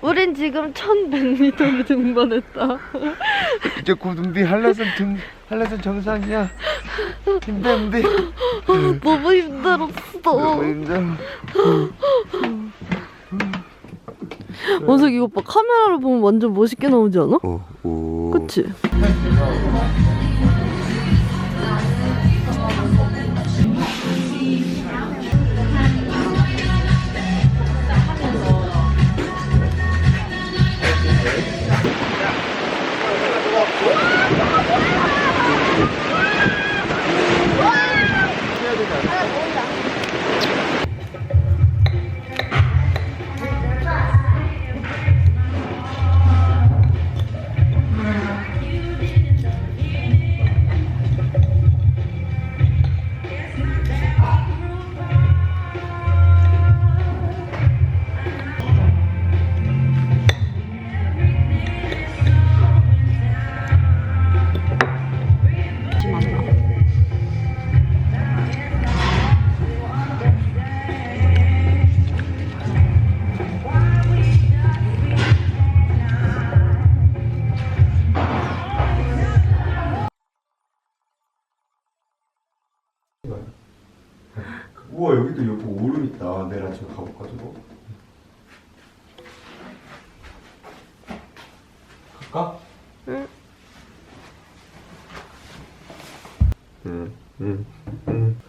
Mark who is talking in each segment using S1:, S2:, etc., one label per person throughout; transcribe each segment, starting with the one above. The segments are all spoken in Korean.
S1: 우린 지금 1100m를 등반했다.
S2: 이제 곧 은비 한라산 등 한라산 정상이야. 힘내 은비.
S1: 너무 힘들었어.
S2: 너무 힘들어.
S1: 원석 이거 봐. 카메라로 보면 완전 멋있게 나오지 않아?
S2: 오, 오.
S1: 그치?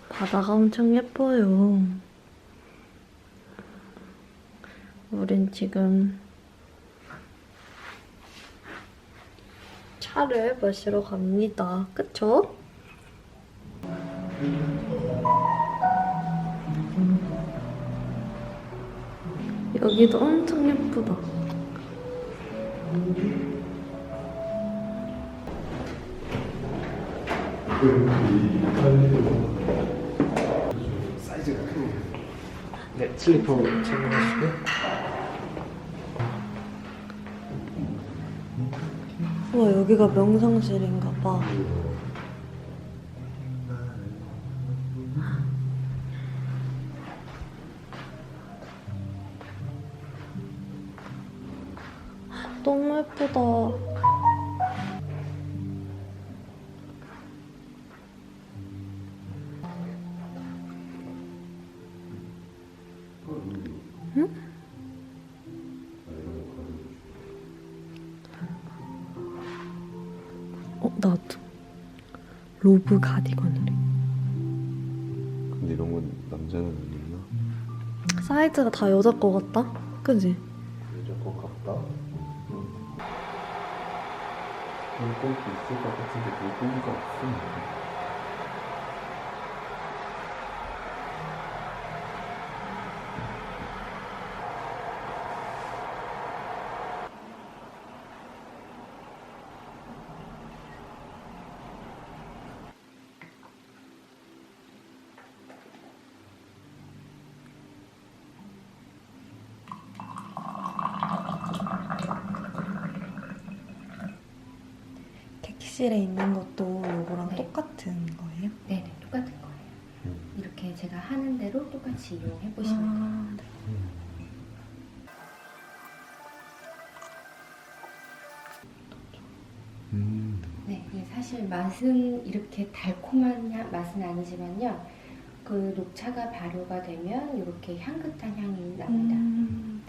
S1: 바다가 엄청 예뻐요. 우린 지금 차를 마시러 갑니다. 그쵸? 여기도 엄청 예쁘다.
S2: 사이즈가 크네. 네, 슬리퍼 착용하시고.
S1: 우와 여기가 명상실인가 봐. 너무 예쁘다. 어 나도 로브 가디건이래.
S2: 근데 이런 건 남자는 안 입나?
S1: 사이즈가 다 여자 거 같다. 그지?
S2: 여자 거 같다. 물고기 있을 것 같은데 물고기가 없어.
S1: 객실에 있는 것도 이거랑 똑같은 거예요?
S3: 네, 네, 똑같은 거예요.
S2: 음.
S3: 이렇게 제가 하는 대로 똑같이 이용해 보시면
S1: 아.
S3: 돼요.
S2: 음.
S3: 네, 네, 사실 맛은 이렇게 달콤한 향- 맛은 아니지만요. 그 녹차가 발효가 되면 이렇게 향긋한 향이 납니다.
S1: 음.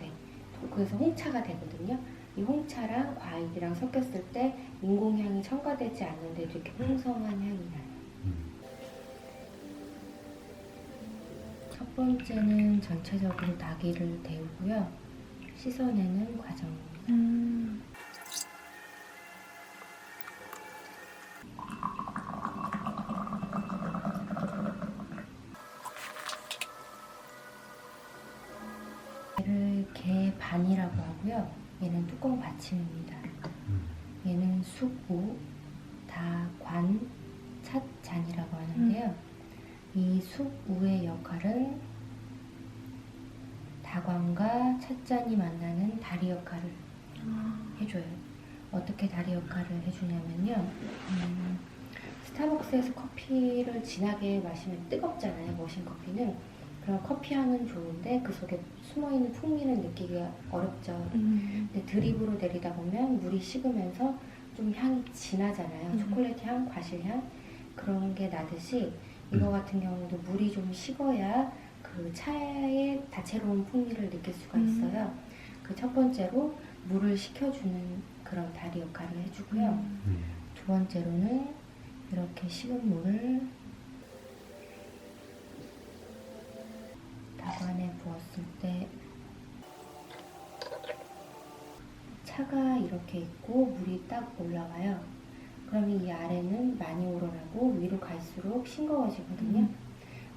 S3: 그래서 홍차가 되거든요. 이 홍차랑 과일이랑 섞였을 때 인공향이 첨가되지 않는데도 이렇게 풍성한 향이 나요. 첫 번째는 전체적으로 나기를 데우고요. 씻어내는 과정입니다.
S1: 음.
S3: 얘를 개 반이라고 하고요. 얘는 뚜껑 받침입니다. 얘는 숙우, 다관, 찻 잔이라고 하는데요. 이 숙우의 역할은 다관과 찻잔이 만나는 다리 역할을 해줘요. 어떻게 다리 역할을 해주냐면요. 음, 스타벅스에서 커피를 진하게 마시면 뜨겁잖아요. 머신 커피는. 그런 커피 향은 좋은데 그 속에 숨어 있는 풍미를 느끼기가 어렵죠.
S1: 음.
S3: 근데 드립으로 내리다 보면 물이 식으면서 좀 향이 진하잖아요.
S1: 음.
S3: 초콜릿 향, 과실 향 그런 게 나듯이 이거
S2: 음.
S3: 같은 경우도 물이 좀 식어야 그 차의 다채로운 풍미를 느낄 수가
S1: 음.
S3: 있어요. 그첫 번째로 물을 식혀주는 그런 다리 역할을 해주고요.
S1: 음.
S3: 두 번째로는 이렇게 식은 물을 다관에 부었을 때 차가 이렇게 있고 물이 딱 올라와요. 그러면 이 아래는 많이 우러나고 위로 갈수록 싱거워지거든요.
S1: 음.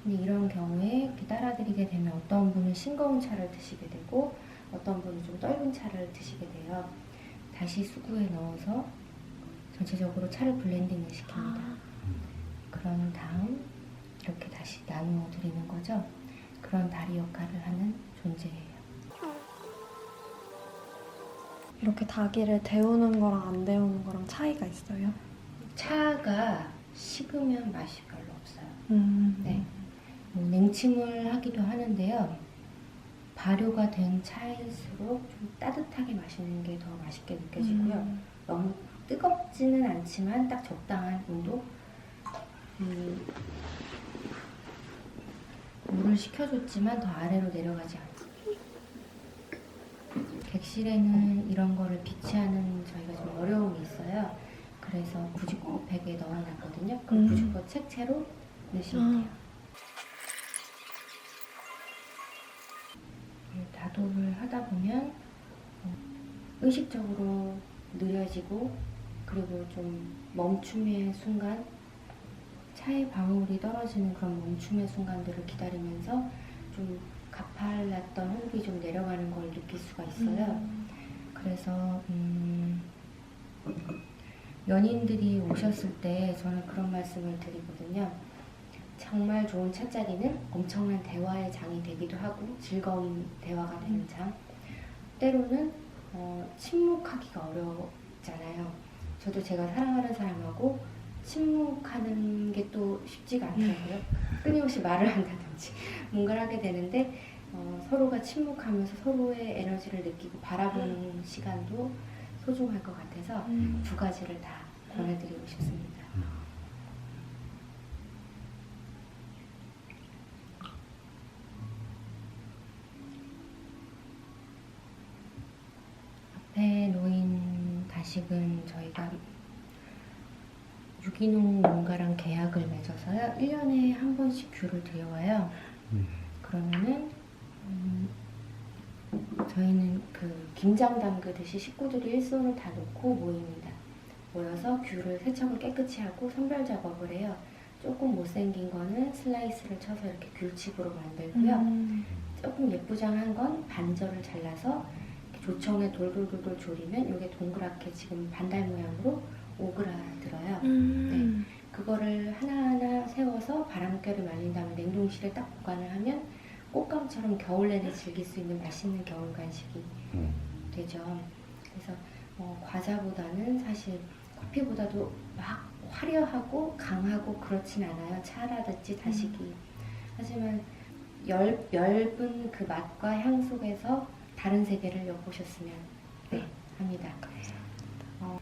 S3: 근데 이런 경우에 이렇게 따라드리게 되면 어떤 분은 싱거운 차를 드시게 되고 어떤 분은 좀 떫은 차를 드시게 돼요. 다시 수구에 넣어서 전체적으로 차를 블렌딩을 시킵니다.
S1: 아.
S3: 그런 다음 이렇게 다시 나누어 드리는 거죠. 그런 다리 역할을 하는 존재예요.
S1: 이렇게 닭이를 데우는 거랑 안 데우는 거랑 차이가 있어요?
S3: 차가 식으면 맛이 별로 없어요.
S1: 음.
S3: 네. 뭐 냉침을 하기도 하는데요. 발효가 된 차일수록 좀 따뜻하게 마시는 게 더 맛있게 느껴지고요.
S1: 음.
S3: 너무 뜨겁지는 않지만 딱 적당한 온도. 음, 물을 식혀줬지만 더 아래로 내려가지 않고. 객실에는 이런 거를 비치하는 저희가 좀 어려움이 있어요. 그래서 부직포 팩에 넣어놨거든요. 그
S1: 음.
S3: 부직포 책채로 넣으시면 돼요. 네, 다도를 하다 보면 어, 의식적으로 느려지고 그리고 좀 멈춤의 순간 차의 방울이 떨어지는 그런 멈춤의 순간들을 기다리면서 좀 가팔랐던 호흡이 좀 내려가는 걸 느낄 수가 있어요.
S1: 음.
S3: 그래서 음, 연인들이 오셨을 때 저는 그런 말씀을 드리거든요. 정말 좋은 찻자리는 엄청난 대화의 장이 되기도 하고 즐거운 대화가 되는 장. 때로는 어, 침묵하기가 어렵잖아요. 저도 제가 사랑하는 사람하고 침묵하는 게 또 쉽지가 않더라고요. 끊임없이 말을 한다든지 뭔가를 하게 되는데 어, 서로가 침묵하면서 서로의 에너지를 느끼고 바라보는 시간도 소중할 것 같아서
S1: 음.
S3: 두 가지를 다 권해드리고 싶습니다. 앞에 놓인 다식은 저희가 유기농 농가랑 계약을 맺어서요. 1년에 한 번씩 귤을 들여와요.
S2: 음.
S3: 그러면은 음, 저희는 그 김장 담그듯이 식구들이 일손을 다 놓고 모입니다. 모여서 귤을 세척을 깨끗이 하고 선별 작업을 해요. 조금 못생긴 거는 슬라이스를 쳐서 이렇게 귤칩으로 만들고요.
S1: 음.
S3: 조금 예쁘장한 건 반절을 잘라서 조청에 돌돌돌돌 조리면 이게 동그랗게 지금 반달 모양으로 오그라들어요.
S1: 음.
S3: 그거를 하나하나 세워서 바람결을 말린 다음에 냉동실에 딱 보관을 하면 꽃감처럼 겨울 내내 즐길 수 있는 맛있는 겨울 간식이
S2: 음.
S3: 되죠. 그래서 어, 과자보다는 사실 커피보다도 막 화려하고 강하고 그렇진 않아요. 차라든지 다시기. 하지만 열, 엷은 그 맛과 향 속에서 다른 세계를 엿보셨으면 네, 합니다. 어,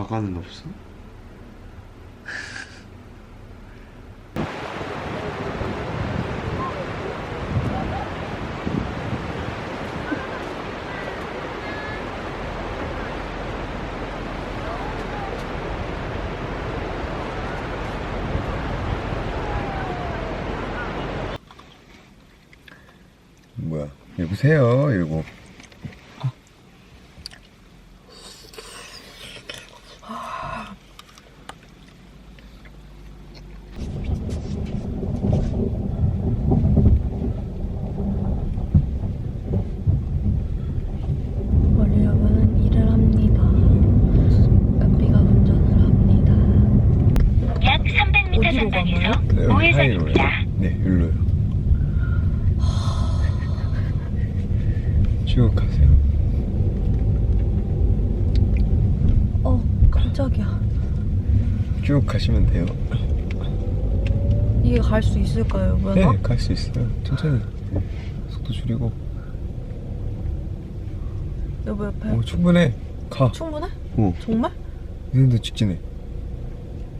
S2: 자가는 없어? 뭐야? 여보세요.
S1: 우리 여보는 일을 합니다. 연비가 운전을 합니다.
S4: 약 300m
S1: 어디로
S4: 전방에서
S2: 네, 여기
S4: 우회전입니다.
S2: 사이로요. 네, 일로요. 쭉 가세요.
S1: 어, 깜짝이야.
S2: 쭉 가시면 돼요.
S1: 이게 갈 수 있을까요, 여보야?
S2: 네, 갈 수 있어요. 천천히. 속도 줄이고.
S1: 여보 옆에.
S2: 오, 충분해. 가.
S1: 충분해?
S2: 어,
S1: 정말?
S2: 핸들 직진해.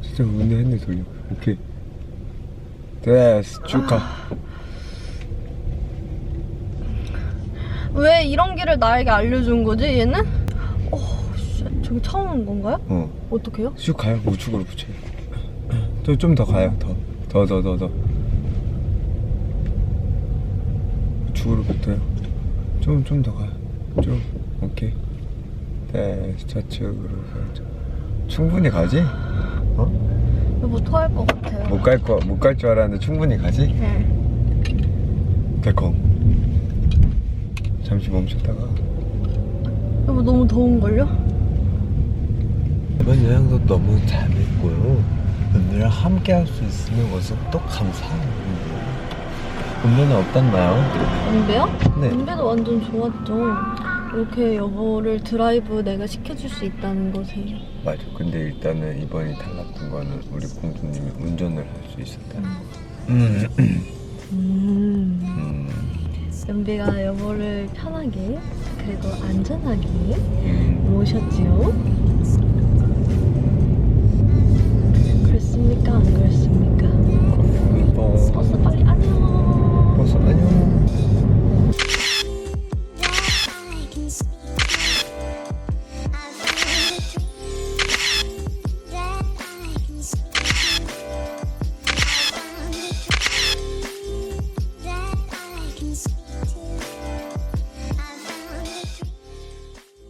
S2: 진짜 근데 핸들 돌려. 오케이. 됐어. 쭉 가.
S1: 왜 이런 길을 나에게 알려준 거지, 얘는? 어, 씨, 저기 처음 온 건가요?
S2: 어.
S1: 어떡해요?
S2: 쭉 가요. 우측으로 붙여요. 저좀더 가요. 더. 더, 더, 더, 더. 우측으로 붙어요. 좀, 좀 더 가요. 좀. 오케이. 네, 좌측으로 가죠. 충분히 가지? 어?
S1: 여보 토할 것 같아요.
S2: 못 갈 거, 못 갈 줄 알았는데 충분히 가지?
S1: 네.
S2: 달콤. 잠시 멈췄다가.
S1: 여보 너무 더운걸요?
S5: 이번 여행도 너무 재밌고요. 은혜랑 함께 할 수 있으면 것은 또 감사합니다. 은혜는 어땠나요?
S1: 은배요?
S5: 네.
S1: 은배도 완전 좋았죠. 이렇게 여보를 드라이브 내가 시켜줄 수 있다는 것에
S2: 맞아. 근데 일단은 이번이 탈락된 거는 우리 공주님이 운전을 할 수 있었다. 음.
S1: 음.
S2: 음.
S1: 연비가 여보를 편하게 그리고 안전하게
S2: 음.
S1: 모셨지요.